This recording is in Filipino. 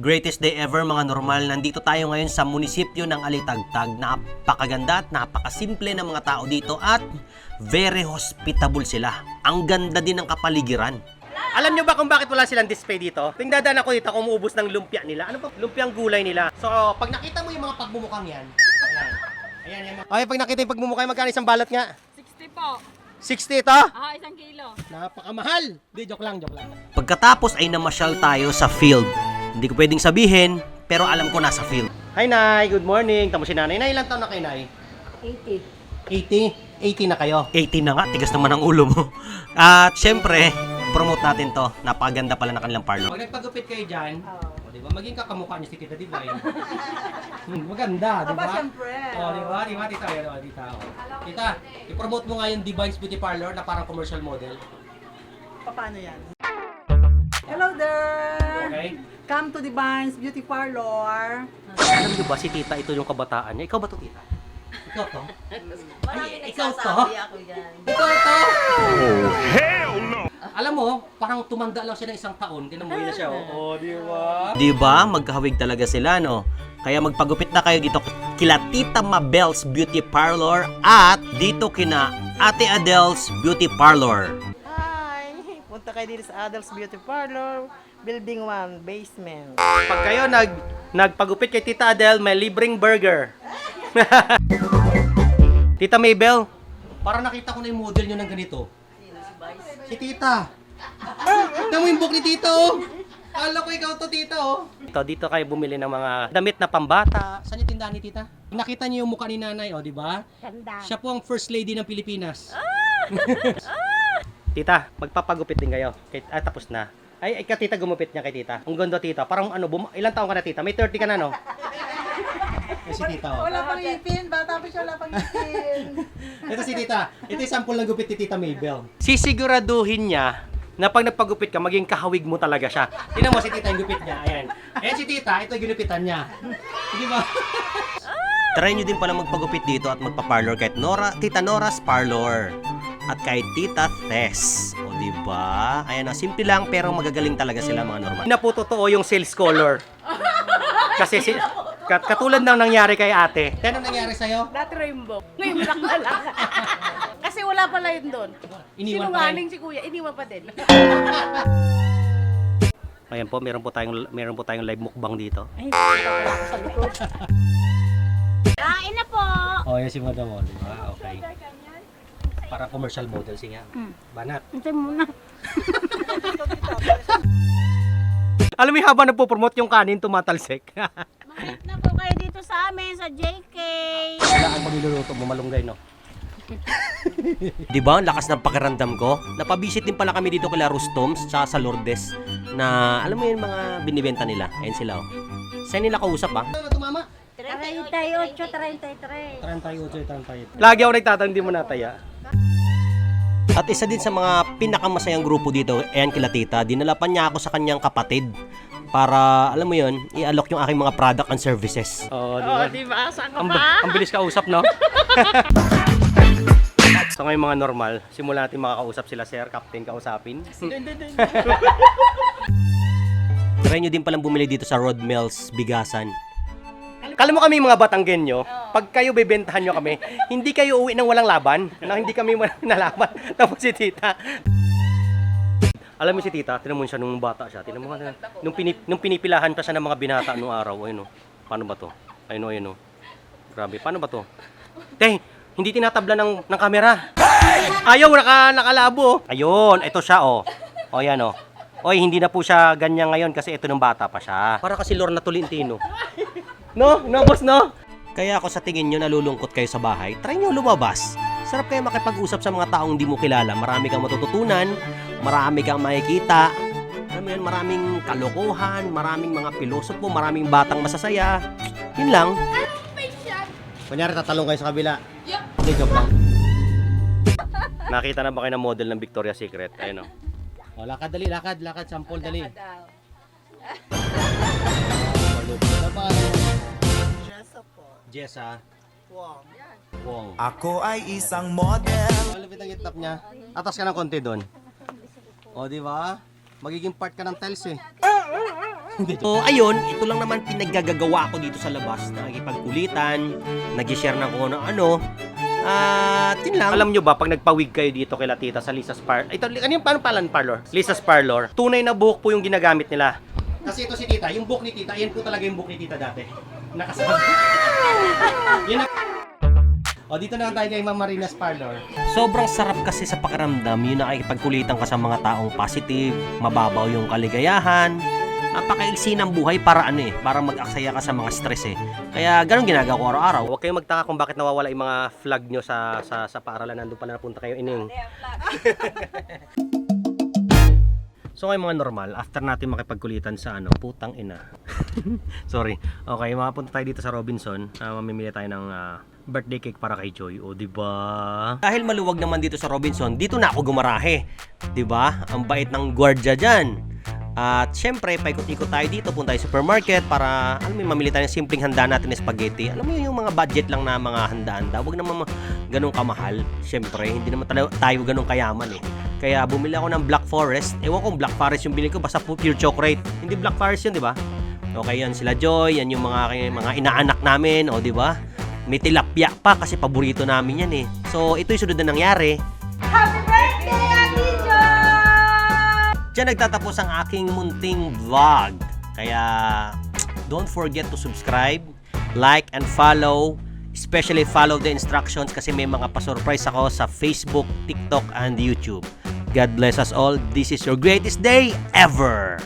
Greatest day ever mga normal. Nandito tayo ngayon sa munisipyo ng Alitagtag. Napakaganda at napakasimple ng mga tao dito at very hospitable sila. Ang ganda din ng kapaligiran. Alam nyo ba kung bakit wala silang display dito? Tingdadan ako dito kung umuubos ng lumpia nila. Ano ba lumpiang gulay nila? So, pag nakita mo yung mga pagmumukhang yan, ayan. Ayan, yan. Ay, pag nakita yung pagmumukha, magkano isang balot nga? 60 po. 60 ito? Ah, isang kilo. Napakamahal. Di, joke lang, joke lang. Pagkatapos ay namasyal tayo sa field. Hindi ko pwedeng sabihin, pero alam ko nasa field. Hi, Nay. Good morning. Tamo si Nanay. Nay, ilang taon na kayo, Nay? 80. 80? 80 na kayo? 80 na nga. Tigas naman ang ulo mo. At syempre, promote natin to. Napakaganda pala na kanilang parlor. Pag nagpagupit kayo dyan, o, di ba, maging kakamukha niyo si Tita Divine. hmm, maganda, di ba? Aba, syempre. O, di ba? Di ba, Tita? Yan, o, Tita. O. Tita, i-promote mo nga yung Divine's Beauty Parlor na parang commercial model. Paano yan? Hello there! Okay? Come to the Barnes Beauty Parlor. Alam niyo ba si tita ito yung kabataan niya? Ikaw ba to tita? Ikaw to? Ay, ikaw to? ako yan. Ikaw to? Alam mo, parang tumanda lang siya ng isang taon, tinamuhi na siya. Oh, di ba? Di ba? Magkahawig talaga sila, no? Kaya magpagupit na kayo dito kila Tita Mabel's Beauty Parlor at dito kina Ate Adel's Beauty Parlor. Hi! Punta kayo dito sa Adults Beauty Parlor, Building 1, Basement. Pag kayo nag nagpagupit kay Tita Adele, may libreng burger. Tita Maybell, parang nakita ko na yung model nyo ng ganito. Si Tita. Mo yung book ni Tita, oh. Kala ko ikaw to, Tita, oh. Ito, dito kayo bumili ng mga damit na pambata. Saan yung tindahan ni Tita? Nakita niyo yung mukha ni Nanay, oh, di ba? Ganda. Siya po ang first lady ng Pilipinas. tita, magpapagupit din kayo. Kay, ah, tapos na. Ay, ay, ka tita gumupit niya kay tita. Ang ganda tita. Parang ano, bum- ilang taong ka na tita? May 30 ka na, no? Ay, si tita, oh. Wala pang ipin, bata pa siya, wala pang ipin. Ito si tita. Ito yung sample ng gupit ni tita Maybell. Sisiguraduhin niya na pag nagpagupit ka, maging kahawig mo talaga siya. Tingnan mo si tita yung gupit niya. Ayan. Ayan si tita, ito yung ginupitan niya. Di ba? Try nyo din pala magpagupit dito at magpa-parlor kahit Nora, Tita Nora's Parlor. At kahit Tita Tess. O, di ba? Ayan na, simple lang pero magagaling talaga sila mga normal. Na po totoo yung sales color. Kasi si, kat, katulad ng nangyari kay ate. Ano nangyari sa'yo? Dati rainbow. Ngayon black na lang. Kasi wala pala yun doon. Iniwan pa rin. Sinungaling si kuya, iniwan pa din. Ayan po, meron po tayong meron po tayong live mukbang dito. Kain na po! Oh, yan si Madam di ba? Okay. Para commercial model siya. Banat. Hintay muna. Alam mo yung habang nagpo-promote yung kanin, tumatalsik. Mahit na po kayo dito sa amin, sa JK. Wala ang magluluto mo, malunggay, no? Di ba? Ang lakas ng pakiramdam ko. Napabisit din pala kami dito kila Rustoms tsaka sa Lourdes na alam mo yung mga binibenta nila. Ayun sila oh. Saan nila kausap ba? Ano tumama? 38, 33. 38, 38. Lagi ako nagtatanong, hindi mo nataya. At isa din sa mga pinakamasayang grupo dito, ayan kila tita, dinala pa niya ako sa kanyang kapatid para, alam mo yon i-alok yung aking mga product and services. Oo, di Oh, di ba? Saan ka Ang, pa? ang bilis kausap, no? so ngayon mga normal, simulan natin makakausap sila, sir, captain, kausapin. Try nyo din palang bumili dito sa Road Mills Bigasan. Kala mo kami mga Batanggenyo, pag kayo bebentahan nyo kami, hindi kayo uwi ng walang laban, na hindi kami nalaban. Tapos si tita, alam mo si tita, tinan mo siya nung bata siya. Tinan mo nung, pinip, nung pinipilahan pa siya ng mga binata nung araw. Ayun o. Paano ba to? Ayun o, ayun o. Grabe, paano ba to? Te, hindi tinatabla ng, ng kamera. Ayaw, naka, nakalabo. Ayun, ito siya o. O yan o. Oy, hindi na po siya ganyan ngayon kasi ito nung bata pa siya. Para kasi Lorna Tolentino. No? No, boss, no? Kaya ako sa tingin nyo nalulungkot kayo sa bahay, try nyo lumabas. Sarap kayo makipag-usap sa mga taong hindi mo kilala. Marami kang matututunan, marami kang makikita. Alam mo yun, maraming kalokohan, maraming mga pilosopo, maraming batang masasaya. Yun lang. Kunyari tatalong kayo sa kabila. Hindi, joke lang. Nakita na ba kayo ng model ng Victoria's Secret? Ayun o. O, lakad dali, lakad, lakad, sample dali. Jessa. Wow. Wong. Ako ay isang model. Malapit ang gitnap niya. Atas ka ng konti doon. O, di ba? Magiging part ka ng tiles eh. so, ayun, ito lang naman pinaggagawa ko dito sa labas. Nakikipagkulitan, nag-share ng kung ano-ano. At yun lang. Alam nyo ba, pag nagpawig kayo dito kay Tita sa Lisa's Parlor, ito, ano yung paano palan parlor? Lisa's Parlor. Tunay na buhok po yung ginagamit nila. Kasi ito si Tita, yung buhok ni Tita, yan po talaga yung buhok ni Tita dati. Nakasabi. Yun ang... O, dito na lang tayo kay Ma'am Marina's Parlor. Sobrang sarap kasi sa pakiramdam yung nakikipagkulitan ka sa mga taong positive, mababaw yung kaligayahan, napakaiksi ng buhay para ano eh, para mag-aksaya ka sa mga stress eh. Kaya ganun ginagawa ko araw-araw. Huwag kayong magtaka kung bakit nawawala yung mga flag nyo sa sa, sa paaralan. Nandun pala napunta kayo, ining. So ngayon mga normal, after natin makipagkulitan sa ano, putang ina. Sorry. Okay, makapunta tayo dito sa Robinson. Uh, mamimili tayo ng ah, birthday cake para kay Joy. O, di ba? Dahil maluwag naman dito sa Robinson, dito na ako gumarahe. Di ba? Ang bait ng gwardiya diyan. At syempre, paikot-ikot tayo dito, punta tayo supermarket para, alam mo, mamili tayo ng simpleng handa natin na spaghetti. Alam mo yun, yung mga budget lang na mga handa-handa. Huwag naman ma- ganun kamahal. Syempre, hindi naman tayo, tayo ganun kayaman eh. Kaya bumili ako ng Black Forest. Ewan kong Black Forest yung binili ko, basta pu- pure chocolate. Hindi Black Forest yun, di ba? Okay, yan sila Joy, yan yung mga mga inaanak namin, o di ba? May tilapia pa kasi paborito namin yan eh. So, ito yung sunod na nangyari. Happy birthday, Ate Joy! Diyan nagtatapos ang aking munting vlog. Kaya, don't forget to subscribe, like, and follow. Especially follow the instructions kasi may mga pa-surprise ako sa Facebook, TikTok, and YouTube. God bless us all. This is your greatest day ever!